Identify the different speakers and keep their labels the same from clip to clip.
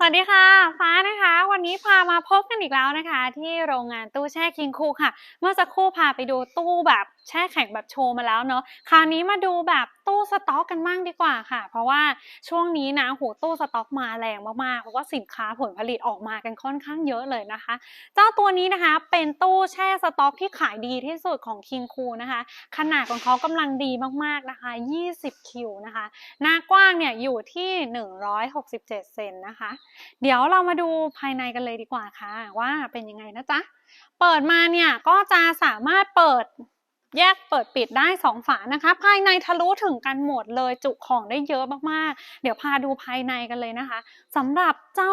Speaker 1: สวัสดีค่ะ ฟ้านะคะ วันนี้พามาพบกันอีกแล้วนะคะ ที่โรงงานตู้แช่คิงคูค่ะ เมื่อสักครู่พาไปดูตู้แบบ แช่แข็งแบบโชว์มาแล้วเนาะคราวนี้มาดูแบบตู้สต็อกกันบ้างดีกว่าค่ะ เพราะว่าช่วงนี้นะโหตู้สต็อกมาแรงมากๆเพราะว่าสินค้าผลผลิตออกมากันค่อนข้างเยอะเลยนะคะ เจ้าตัวนี้นะคะเป็นตู้แช่สต็อกที่ขายดีที่สุดของคิงคูนะคะ ขนาดของเขากำลังดีมากๆนะคะ 20 คิวนะคะ หน้ากว้างเนี่ยอยู่ที่ 167 เซนนะคะ เดี๋ยวเรามาดูภายในกันเลยดีกว่าค่ะ ว่าเป็นยังไงนะจ๊ะเปิดมาเนี่ยก็จะสามารถเปิด แยกเปิดปิดได้ 2 ฝานะคะ ภายในทะลุถึงกันหมดเลยจุของได้เยอะมากๆ เดี๋ยวพาดูภายในกันเลยนะคะสำหรับเจ้า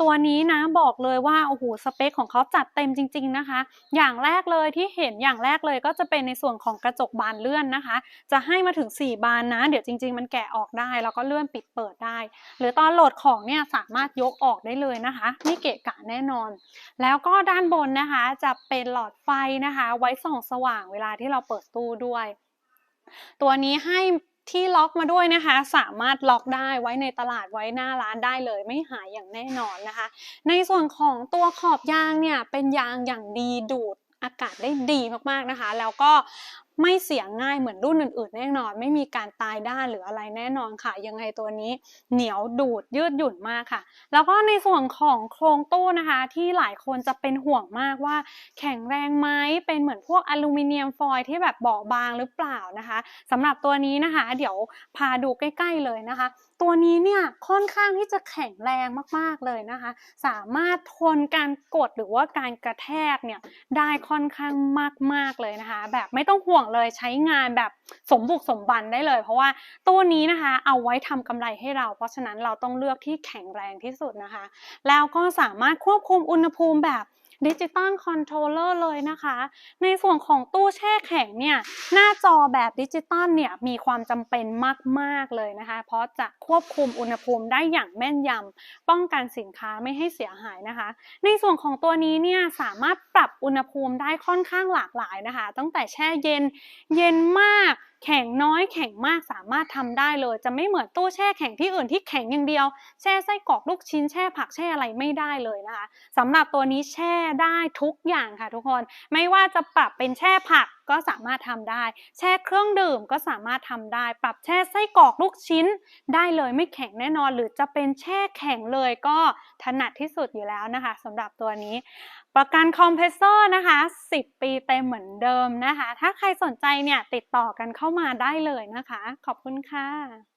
Speaker 1: ตัวนี้นะบอกเลยว่าโอ้โหสเปคของเขาจัดเต็มจริง ๆนะคะ อย่างแรกเลยที่เห็นอย่างแรกเลยก็จะเป็นในส่วนของกระจกบานเลื่อนนะคะ จะให้มาถึง 4 บานนะ เดี๋ยวจริง ๆ มันแกะออกได้ แล้วก็เลื่อนปิดเปิดได้ หรือตอนโหลดของเนี่ยสามารถยกออกได้เลยนะคะไม่เกะกะแน่นอน แล้วก็ด้านบนนะคะจะเป็นหลอดไฟนะคะ ไว้ส่องสว่างเวลาที่เราเปิดตู้ด้วย ตัวนี้ให้ที่ล็อกมาด้วยนะคะ สามารถล็อกได้ไว้ในตลาดไว้หน้าร้านได้เลยไม่หายอย่างแน่นอนนะคะ ในส่วนของตัวขอบยางเนี่ยเป็นยางอย่างดีดูดอากาศได้ดีมากๆนะคะ แล้วก็ไม่เสียง่ายเหมือนรุ่นอื่นๆ แน่นอน ไม่มีการตายด้านหรืออะไรแน่นอนค่ะ ยังไงตัวนี้เหนียวดูดยืดหยุ่นมากค่ะ แล้วก็ในส่วนของโครงตู้นะคะ ที่หลายคนจะเป็นห่วงมากว่า แข็งแรงไหมเป็นเหมือนพวกอลูมิเนียมฟอยล์ที่แบบเบาบางหรือเปล่านะคะสำหรับตัวนี้นะคะ เดี๋ยวพาดูใกล้ ๆเลยนะคะ ตัวนี้เนี่ยค่อนข้างที่จะแข็งแรงมากๆเลยนะคะ สามารถทนการกดหรือว่าการกระแทกเนี่ยได้ค่อนข้างมากๆเลยนะคะ แบบไม่ต้องห่วงเลยใช้งานแบบสมบุกสมบันได้เลย เพราะว่าตัวนี้นะคะเอาไว้ทำกำไรให้เรา เพราะฉะนั้นเราต้องเลือกที่แข็งแรงที่สุดนะคะ แล้วก็สามารถควบคุมอุณหภูมิแบบ ดิจิตอลคอนโทรลเลอร์เลยนะคะ ในส่วนของตู้แช่แข็งเนี่ยหน้าจอแบบดิจิตอลเนี่ยมีความจำเป็นมาก ๆ เลยนะคะ เพราะจะควบคุมอุณหภูมิได้อย่างแม่นยำป้องกันสินค้าไม่ให้เสียหายนะคะ ในส่วนของตัวนี้เนี่ยสามารถปรับอุณหภูมิได้ค่อนข้างหลากหลายนะคะ ตั้งแต่แช่เย็นเย็นมาก แข็งน้อยแข็งมากสามารถทำได้เลย จะไม่เหมือนตู้แช่แข็งที่อื่นที่แข็งอย่างเดียว แช่ไส้กรอกลูกชิ้นแช่ผักแช่อะไรไม่ได้เลยนะคะสำหรับตัวนี้แช่ได้ทุกอย่างค่ะทุกคน ไม่ว่าจะปรับเป็นแช่ผักก็สามารถทำได้ แช่เครื่องดื่มก็สามารถทำได้ ปรับแช่ไส้กรอกลูกชิ้น ได้เลยไม่แข็งแน่นอน หรือจะเป็นแช่แข็งเลยก็ถนัดที่สุดอยู่แล้วนะคะสำหรับตัวนี้ ประกันคอมเพรสเซอร์นะคะ 10 ปีเต็มเหมือนเดิมนะคะ ถ้าใครสนใจเนี่ยติดต่อกันเข้ามาได้เลยนะคะ ขอบคุณค่ะ